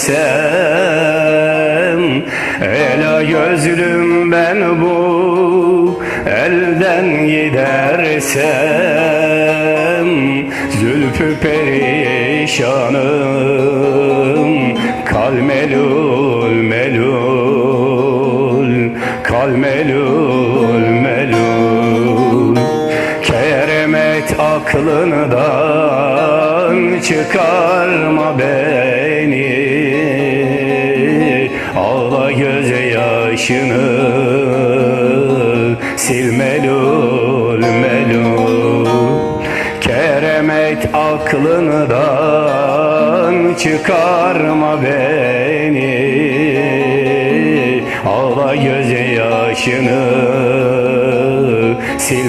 gidersem Ela gözlüm ben bu elden gidersem Zülfü perişanım Kal melul melul Kal melul melul. Keremet aklından çıkarma beni Göze yaşını sil melul melul Keremet aklından çıkarma beni. Ağla göze yaşını sil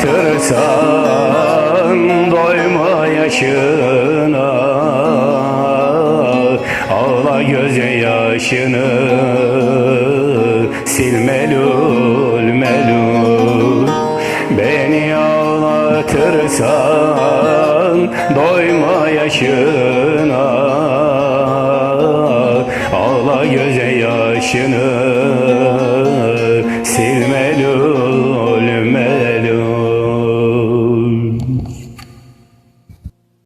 ağlatırsan doyma yaşına. Ağla göze yaşını sil melul melul. Beni ağlatırsan doyma yaşına. Ağla göze yaşını sil melul